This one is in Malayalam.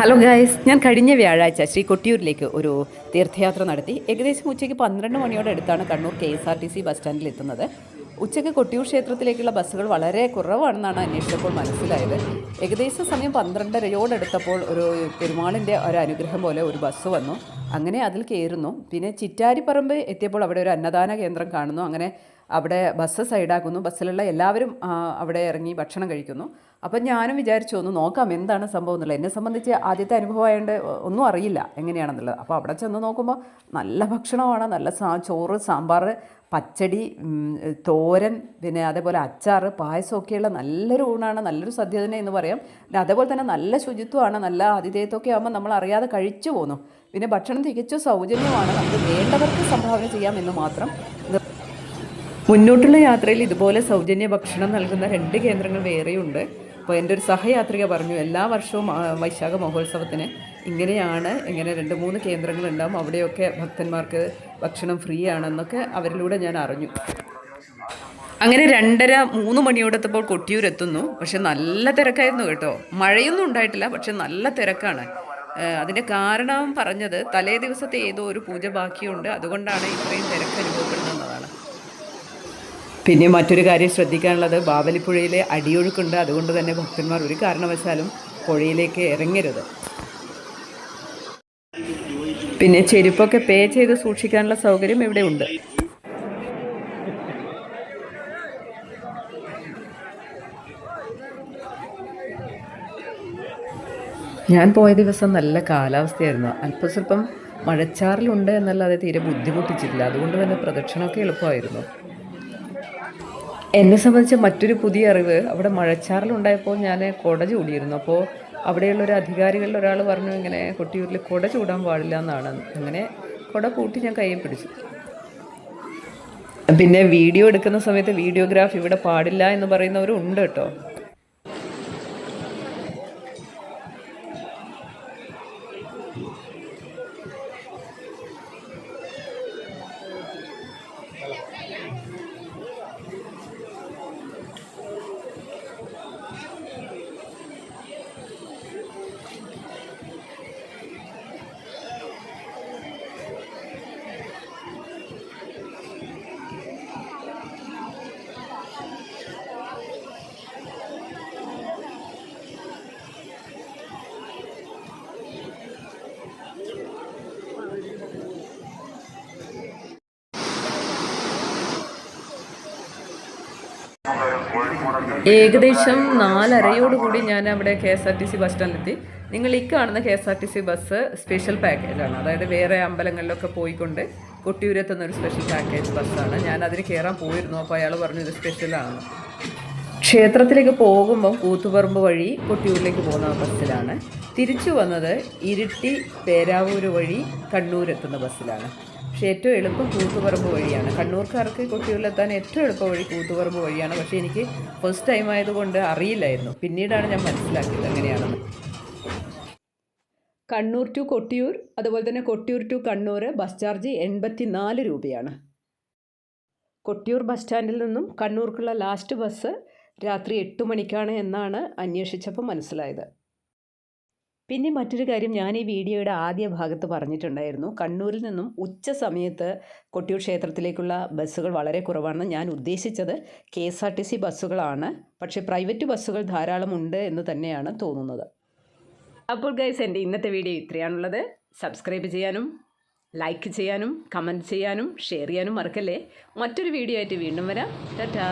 ഹലോ ഗായ്സ് ഞാൻ കഴിഞ്ഞ വ്യാഴാഴ്ച ശ്രീ കൊട്ടിയൂരിലേക്ക് ഒരു തീർത്ഥയാത്ര നടത്തി. ഏകദേശം ഉച്ചയ്ക്ക് പന്ത്രണ്ട് മണിയോടെ അടുത്താണ് Kannur K S R T C bus സ്റ്റാൻഡിൽ എത്തുന്നത്. ഉച്ചയ്ക്ക് കൊട്ടിയൂർ ക്ഷേത്രത്തിലേക്കുള്ള ബസ്സുകൾ വളരെ കുറവാണെന്നാണ് അന്വേഷിച്ചപ്പോൾ മനസ്സിലായത്. ഏകദേശം സമയം പന്ത്രണ്ടരയോടടുത്തപ്പോൾ ഒരു പെരുമാളിന്റെ ഒരു അനുഗ്രഹം പോലെ ഒരു ബസ് വന്നു. അങ്ങനെ അതിൽ കയറുന്നു. പിന്നെ ചിറ്റാരിപ്പറമ്പ് എത്തിയപ്പോൾ അവിടെ ഒരു അന്നദാന കേന്ദ്രം കാണുന്നു. അങ്ങനെ അവിടെ ബസ് സൈഡാക്കുന്നു ബസ്സിലുള്ള എല്ലാവരും അവിടെ ഇറങ്ങി ഭക്ഷണം കഴിക്കുന്നു. അപ്പം ഞാനും വിചാരിച്ചു ഒന്ന് നോക്കാം എന്താണ് സംഭവം എന്നുള്ളത്. എന്നെ സംബന്ധിച്ച് ആദ്യത്തെ അനുഭവമായതുകൊണ്ട് ഒന്നും അറിയില്ല എങ്ങനെയാണെന്നുള്ളത്. അപ്പോൾ അവിടെ ചെന്ന് നോക്കുമ്പോൾ നല്ല ഭക്ഷണമാണ്. നല്ല സാ ചോറ് സാമ്പാർ പച്ചടി തോരൻ പിന്നെ അതേപോലെ അച്ചാർ പായസമൊക്കെയുള്ള നല്ലൊരു ഊണാണ്. നല്ലൊരു സദ്യ തന്നെ എന്ന് പറയാം. പിന്നെ അതേപോലെ തന്നെ നല്ല ശുചിത്വമാണ്. നല്ല ആതിഥേയത്വമൊക്കെ ആകുമ്പോൾ നമ്മൾ അറിയാതെ കഴിച്ചു പോന്നു. പിന്നെ ഭക്ഷണം തികച്ചും സൗജന്യമാണ്. നമുക്ക് വേണ്ടവർക്ക് സംഭാവന ചെയ്യാമെന്ന് മാത്രം. മുന്നോട്ടുള്ള യാത്രയിൽ ഇതുപോലെ സൗജന്യ ഭക്ഷണം നൽകുന്ന രണ്ട് കേന്ദ്രങ്ങൾ വേറെയുണ്ട്. അപ്പോൾ എന്റെ ഒരു സഹയാത്രിക പറഞ്ഞു എല്ലാ വർഷവും വൈശാഖ മഹോത്സവത്തിന് ഇങ്ങനെയാണ് ഇങ്ങനെ രണ്ട് മൂന്ന് കേന്ദ്രങ്ങളുണ്ടാവും അവിടെയൊക്കെ ഭക്തന്മാർക്ക് ഭക്ഷണം ഫ്രീ ആണെന്നൊക്കെ അവരിലൂടെ ഞാൻ അറിഞ്ഞു. അങ്ങനെ രണ്ടര മൂന്ന് മണിയോടെത്തപ്പോൾ കൊട്ടിയൂർ എത്തുന്നു പക്ഷെ നല്ല തിരക്കായിരുന്നു കേട്ടോ. മഴയൊന്നും ഉണ്ടായിട്ടില്ല പക്ഷെ നല്ല തിരക്കാണ്. അതിന്റെ കാരണം പറഞ്ഞത് തലേ ദിവസത്തെ ഏതോ ഒരു പൂജ ബാക്കിയുണ്ട്. അതുകൊണ്ടാണ് ഇത്രയും തിരക്ക് അനുഭവപ്പെടുന്നതാണ് പിന്നെ മറ്റൊരു കാര്യം ശ്രദ്ധിക്കാനുള്ളത് ബാവലിപ്പുഴയിലെ അടിയൊഴുക്കുണ്ട്. അതുകൊണ്ട് തന്നെ ഭക്തന്മാർ ഒരു കാരണവശാലും പുഴയിലേക്ക് ഇറങ്ങരുത്. പിന്നെ ചെരുപ്പൊക്കെ പേ ചെയ്ത് സൂക്ഷിക്കാനുള്ള സൗകര്യം ഇവിടെ ഉണ്ട്. ഞാൻ പോയ ദിവസം നല്ല കാലാവസ്ഥയായിരുന്നു. അല്പസ്വല്പം മഴച്ചാറിലുണ്ട് എന്നല്ലാതെ തീരെ ബുദ്ധിമുട്ടിച്ചിട്ടില്ല. അതുകൊണ്ട് തന്നെ പ്രദക്ഷിണമൊക്കെ എളുപ്പമായിരുന്നു. എന്നെ സംബന്ധിച്ച് മറ്റൊരു പുതിയ അറിവ്. അവിടെ മഴച്ചാറിലുണ്ടായപ്പോൾ ഞാൻ കുട ചൂടിയിരുന്നു. അപ്പോൾ അവിടെയുള്ള ഒരു അധികാരികളിൽ ഒരാൾ പറഞ്ഞു ഇങ്ങനെ കൊട്ടിയൂരിൽ കുട ചൂടാൻ പാടില്ല എന്നാണ്. അങ്ങനെ കുട പൂട്ടി ഞാൻ കയ്യിൽ പിടിച്ചു. പിന്നെ വീഡിയോ എടുക്കുന്ന സമയത്ത് വീഡിയോഗ്രാഫ് ഇവിടെ പാടില്ല എന്ന് പറയുന്നവരും ഉണ്ട് കേട്ടോ. ഏകദേശം നാലരയോടുകൂടി ഞാൻ അവിടെ K S R T C bus സ്റ്റാൻഡിലെത്തി നിങ്ങൾ ഈ കാണുന്ന K S R T C bus special പാക്കേജാണ് അതായത് വേറെ അമ്പലങ്ങളിലൊക്കെ പോയിക്കൊണ്ട് കൊട്ടിയൂരെത്തുന്ന ഒരു സ്പെഷ്യൽ പാക്കേജ് ബസ്സാണ് ഞാൻ അതിന് കയറാൻ പോയിരുന്നു അപ്പോൾ അയാൾ പറഞ്ഞു ഇത് സ്പെഷ്യലാണ് ക്ഷേത്രത്തിലേക്ക് പോകുമ്പം കൂത്തുപറമ്പ് വഴി കൊട്ടിയൂരിലേക്ക് പോകുന്ന ബസ്സിലാണ് തിരിച്ചു വന്നത് ഇരിട്ടി പേരാവൂർ വഴി കണ്ണൂരെത്തുന്ന ബസ്സിലാണ് പക്ഷേ ഏറ്റവും എളുപ്പം കൂത്തുപറമ്പ് വഴിയാണ്. കണ്ണൂർക്കാർക്ക് കുട്ടികളിലെത്താൻ ഏറ്റവും എളുപ്പ വഴി കൂത്തുപറമ്പ് വഴിയാണ്. പക്ഷേ എനിക്ക് ഫസ്റ്റ് ടൈം ആയതുകൊണ്ട് അറിയില്ലായിരുന്നു. പിന്നീടാണ് ഞാൻ മനസ്സിലാക്കിയത് എങ്ങനെയാണെന്ന് കണ്ണൂർ ടു കൊട്ടിയൂർ അതുപോലെ തന്നെ Kottiyoor to Kannur bus charge എൺപത്തി നാല് രൂപയാണ്. കൊട്ടിയൂർ ബസ് സ്റ്റാൻഡിൽ നിന്നും കണ്ണൂർക്കുള്ള ലാസ്റ്റ് ബസ് രാത്രി എട്ട് മണിക്കാണ് എന്നാണ് അന്വേഷിച്ചപ്പോൾ മനസ്സിലായത്. പിന്നെ മറ്റൊരു കാര്യം ഞാൻ ഈ വീഡിയോയുടെ ആദ്യ ഭാഗത്ത് പറഞ്ഞിട്ടുണ്ടായിരുന്നു. കണ്ണൂരിൽ നിന്നും ഉച്ച സമയത്ത് കൊട്ടിയൂർ ക്ഷേത്രത്തിലേക്കുള്ള ബസ്സുകൾ വളരെ കുറവാണെന്ന് ഞാൻ ഉദ്ദേശിച്ചത്. K S R T C ബസ്സുകളാണ്. പക്ഷേ പ്രൈവറ്റ് ബസ്സുകൾ ധാരാളം ഉണ്ട് എന്ന് തന്നെയാണ് തോന്നുന്നത്. അപ്പോൾ ഗൈസ് എന്റെ ഇന്നത്തെ വീഡിയോ ഇത്രയാണുള്ളത്. സബ്സ്ക്രൈബ് ചെയ്യാനും ലൈക്ക് ചെയ്യാനും കമന്റ് ചെയ്യാനും ഷെയർ ചെയ്യാനും മറക്കല്ലേ? മറ്റൊരു വീഡിയോ ആയിട്ട് വീണ്ടും വരാം. ടാറ്റാ.